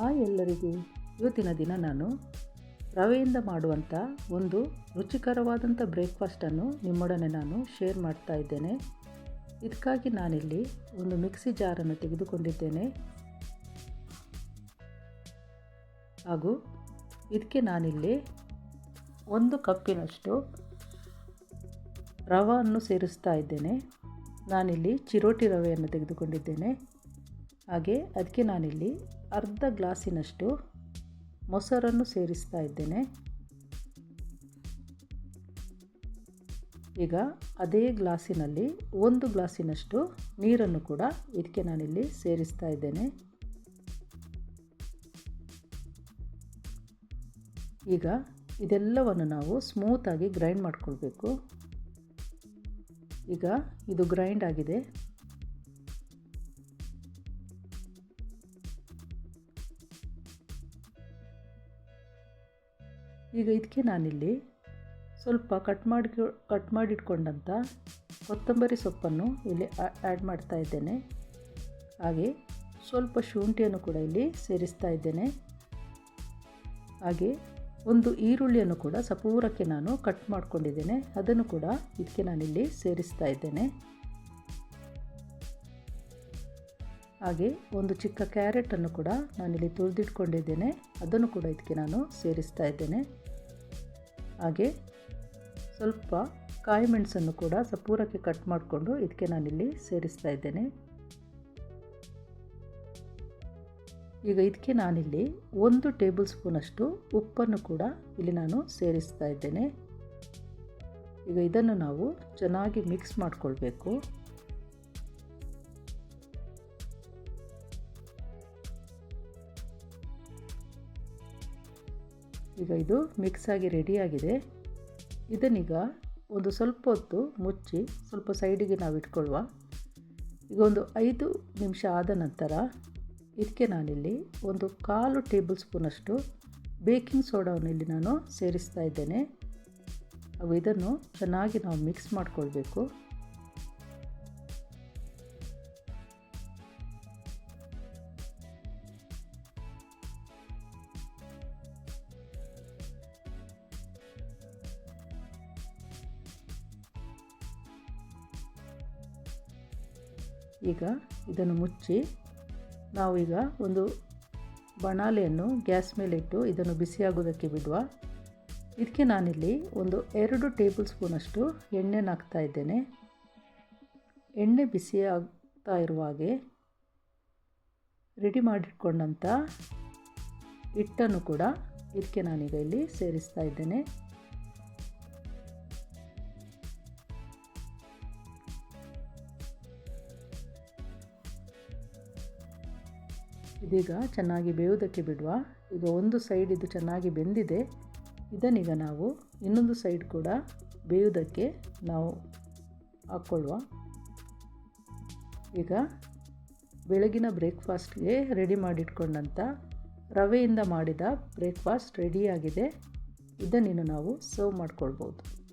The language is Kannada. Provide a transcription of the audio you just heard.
ಆ ಎಲ್ಲರಿಗೂ. ಇವತ್ತಿನ ದಿನ ನಾನು ರವೆಯಿಂದ ಮಾಡುವಂಥ ಒಂದು ರುಚಿಕರವಾದಂಥ ಬ್ರೇಕ್ಫಾಸ್ಟನ್ನು ನಿಮ್ಮೊಡನೆ ನಾನು ಶೇರ್ ಮಾಡ್ತಾ ಇದ್ದೇನೆ. ಇದಕ್ಕಾಗಿ ನಾನಿಲ್ಲಿ ಒಂದು ಮಿಕ್ಸಿ ಜಾರನ್ನು ತೆಗೆದುಕೊಂಡಿದ್ದೇನೆ. ಹಾಗೂ ಇದಕ್ಕೆ ನಾನಿಲ್ಲಿ ಒಂದು ಕಪ್ಪಿನಷ್ಟು ರವನ್ನು ಸೇರಿಸ್ತಾ ಇದ್ದೇನೆ. ನಾನಿಲ್ಲಿ ಚಿರೋಟಿ ರವೆಯನ್ನು ತೆಗೆದುಕೊಂಡಿದ್ದೇನೆ. ಹಾಗೆ ಅದಕ್ಕೆ ನಾನಿಲ್ಲಿ ಅರ್ಧ ಗ್ಲಾಸಿನಷ್ಟು ಮೊಸರನ್ನು ಸೇರಿಸ್ತಾ ಇದ್ದೇನೆ. ಈಗ ಅದೇ ಗ್ಲಾಸಿನಲ್ಲಿ ಒಂದು ಗ್ಲಾಸಿನಷ್ಟು ನೀರನ್ನು ಕೂಡ ಇದಕ್ಕೆ ನಾನಿಲ್ಲಿ ಸೇರಿಸ್ತಾ ಇದ್ದೇನೆ. ಈಗ ಇದೆಲ್ಲವನ್ನು ನಾವು ಸ್ಮೂತಾಗಿ ಗ್ರೈಂಡ್ ಮಾಡ್ಕೊಳ್ಬೇಕು. ಈಗ ಇದು ಗ್ರೈಂಡ್ ಆಗಿದೆ. ಈಗ ಇದಕ್ಕೆ ನಾನಿಲ್ಲಿ ಸ್ವಲ್ಪ ಕಟ್ ಮಾಡಿ ಕಟ್ ಮಾಡಿಟ್ಕೊಂಡಂಥ ಕೊತ್ತಂಬರಿ ಸೊಪ್ಪನ್ನು ಇಲ್ಲಿ ಆ್ಯಡ್ ಮಾಡ್ತಾ ಇದ್ದೇನೆ. ಹಾಗೆ ಸ್ವಲ್ಪ ಶುಂಠಿಯನ್ನು ಕೂಡ ಇಲ್ಲಿ ಸೇರಿಸ್ತಾ ಇದ್ದೇನೆ. ಹಾಗೆ ಒಂದು ಈರುಳ್ಳಿಯನ್ನು ಕೂಡ ಸಪೂರಕ್ಕೆ ನಾನು ಕಟ್ ಮಾಡ್ಕೊಂಡಿದ್ದೇನೆ. ಅದನ್ನು ಕೂಡ ಇದಕ್ಕೆ ನಾನಿಲ್ಲಿ ಸೇರಿಸ್ತಾ ಇದ್ದೇನೆ. ಹಾಗೆ ಒಂದು ಚಿಕ್ಕ ಕ್ಯಾರೆಟನ್ನು ಕೂಡ ನಾನಿಲ್ಲಿ ತುರಿದಿಟ್ಕೊಂಡಿದ್ದೇನೆ. ಅದನ್ನು ಕೂಡ ಇದಕ್ಕೆ ನಾನು ಸೇರಿಸ್ತಾ ಇದ್ದೇನೆ. ಹಾಗೆ ಸ್ವಲ್ಪ ಕಾಯಿ ಮೆಣಸನ್ನು ಕೂಡ ಸಪೂರಕ್ಕೆ ಕಟ್ ಮಾಡಿಕೊಂಡು ಇದಕ್ಕೆ ನಾನಿಲ್ಲಿ ಸೇರಿಸ್ತಾ ಇದ್ದೇನೆ. ಈಗ ಇದಕ್ಕೆ ನಾನಿಲ್ಲಿ ಒಂದು ಟೇಬಲ್ ಸ್ಪೂನಷ್ಟು ಉಪ್ಪನ್ನು ಕೂಡ ಇಲ್ಲಿ ನಾನು ಸೇರಿಸ್ತಾ ಇದ್ದೇನೆ. ಈಗ ಇದನ್ನು ನಾವು ಚೆನ್ನಾಗಿ ಮಿಕ್ಸ್ ಮಾಡಿಕೊಳ್ಬೇಕು. ಈಗ ಇದು ಮಿಕ್ಸ್ ಆಗಿ ರೆಡಿಯಾಗಿದೆ ಇದನ್ನೀಗ ಒಂದು ಸ್ವಲ್ಪ ಹೊತ್ತು ಮುಚ್ಚಿ ಸ್ವಲ್ಪ ಸೈಡಿಗೆ ನಾವು ಇಟ್ಕೊಳ್ಳುವ ಈಗ ಒಂದು ಐದು ನಿಮಿಷ ಆದ ನಂತರ ಇದಕ್ಕೆ ನಾನಿಲ್ಲಿ ಒಂದು ಕಾಲು ಟೇಬಲ್ ಸ್ಪೂನಷ್ಟು ಬೇಕಿಂಗ್ ಸೋಡಾವನ್ನು ಇಲ್ಲಿ ನಾನು ಸೇರಿಸ್ತಾ ಇದ್ದೇನೆ. ಹಾಗೂ ಇದನ್ನು ಚೆನ್ನಾಗಿ ನಾವು ಮಿಕ್ಸ್ ಮಾಡಿಕೊಳ್ಬೇಕು. ಈಗ ಇದನ್ನು ಮುಚ್ಚಿ ನಾವೀಗ ಒಂದು ಬಣಾಲೆಯನ್ನು ಗ್ಯಾಸ್ ಮೇಲೆ ಇಟ್ಟು ಇದನ್ನು ಬಿಸಿಯಾಗೋದಕ್ಕೆ ಬಿಡುವ. ಇದಕ್ಕೆ ನಾನಿಲ್ಲಿ ಒಂದು ಎರಡು ಟೇಬಲ್ ಸ್ಪೂನಷ್ಟು ಎಣ್ಣೆನ ಹಾಕ್ತಾ ಇದ್ದೇನೆ. ಎಣ್ಣೆ ಬಿಸಿ ಆಗ್ತಾ ಇರುವ ಹಾಗೆ ರೆಡಿ ಮಾಡಿಟ್ಕೊಂಡಂಥ ಹಿಟ್ಟನ್ನು ಕೂಡ ಇದಕ್ಕೆ ನಾನೀಗ ಇಲ್ಲಿ ಸೇರಿಸ್ತಾ ಇದ್ದೇನೆ. ಇದೀಗ ಚೆನ್ನಾಗಿ ಬೇಯೋದಕ್ಕೆ ಬಿಡುವ ಈಗ ಒಂದು ಸೈಡ್ ಇದು ಚೆನ್ನಾಗಿ ಬೆಂದಿದೆ. ಇದನ್ನೀಗ ನಾವು ಇನ್ನೊಂದು ಸೈಡ್ ಕೂಡ ಬೇಯುವುದಕ್ಕೆ ನಾವು ಹಾಕ್ಕೊಳ್ಳುವ. ಈಗ ಬೆಳಗಿನ ಬ್ರೇಕ್ಫಾಸ್ಟ್ಗೆ ರೆಡಿ ಮಾಡಿಟ್ಕೊಂಡಂಥ ರವೆಯಿಂದ ಮಾಡಿದ ಬ್ರೇಕ್ಫಾಸ್ಟ್ ರೆಡಿಯಾಗಿದೆ ಇದನ್ನಿನ್ನು ನಾವು ಸರ್ವ್ ಮಾಡ್ಕೊಳ್ಬೋದು.